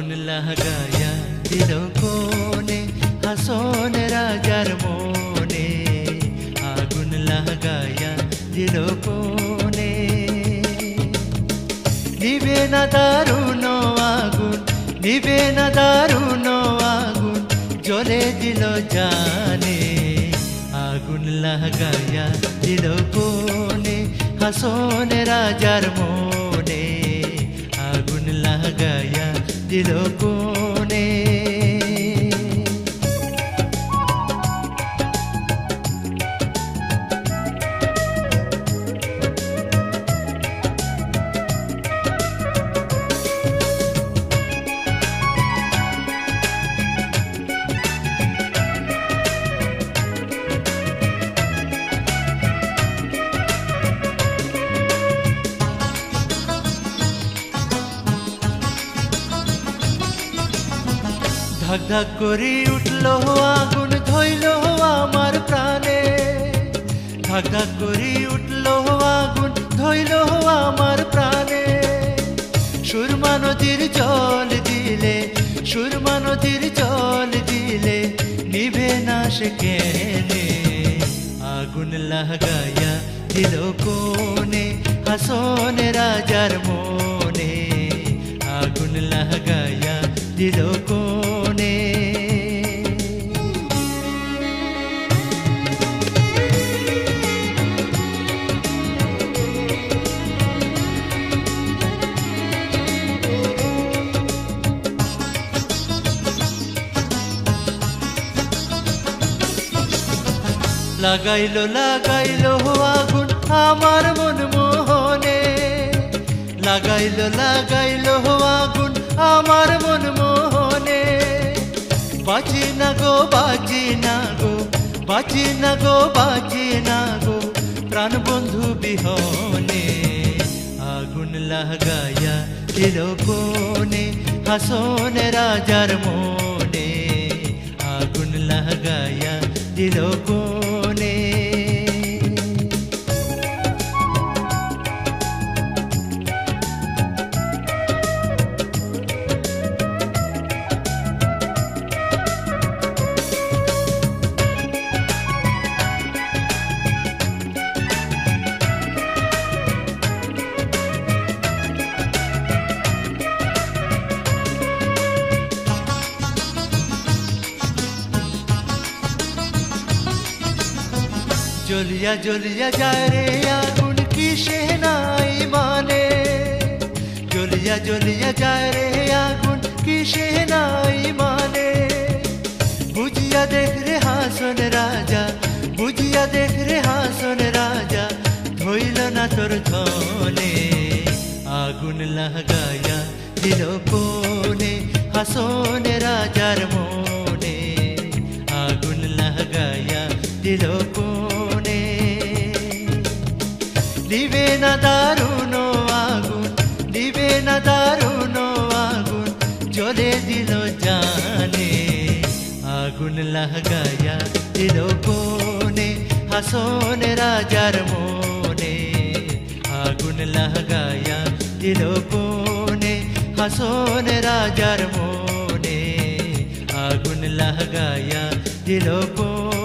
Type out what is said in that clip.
লাগায়া দিল কোনে হাসন রাজার মনে আগুন লাগায়া দিল কোনে নিবে না দারুণ আগুন নিবে না দারুণ আগুন জ্বলে দিল জানে আগুন লাগায়া দিল কোনে হাসন রাজার মনে দিল কোনে ধাক ধাক করে উঠল, আগুন ধইল আমার প্রাণে। ধাক ধাক করে উঠল, আগুন ধইল আমার প্রাণে। সুরমা নদীর জল দিলে, সুরমা নদীর জল দিলে, নিভে না সে কেনে আগুন লাগায়া দিল কোনে হাসন রাজার মনে। আগুন লাগায়া দিল কোনে লাগাইলো লাগাইলো আগুন আমার মন মোহনে। লাগাইলো লাগাইলো আগুন আমার মন মোহনে। বাঁচি না গো, বাঁচি না গো, বাঁচি না গো, বাঁচি না গো, প্রাণ বন্ধু বিহনে। আগুন লাগাইয়া দিল কোনে হাসন রাজার মনে। আগুন লাগাইয়া দিল কোনে জ্বলিয়া জ্বলিয়া যায় রে, আগুন কিসে নাই মানে? জ্বলিয়া জ্বলিয়া যায় রে, আগুন কিসে নাই মানে? বুঝিয়া দেখ রে হাসন রাজা, বুঝিয়া দেখ রে হাসন রাজা, ধইল না তোর ধনে। আগুন লাগায়া দিল কোনে হাসন রাজার মনে। আগুন লাগায়া দিল কোনে না দারুণ আগুন দিবে না দারুণ আগুন জ্বলে দিল জানে আগুন লাগায়া দিল কোনে হাসন রাজার মনে আগুন লাগায়া দিল কোনে হাসন রাজার মনে আগুন লাগায়া দিল কোনে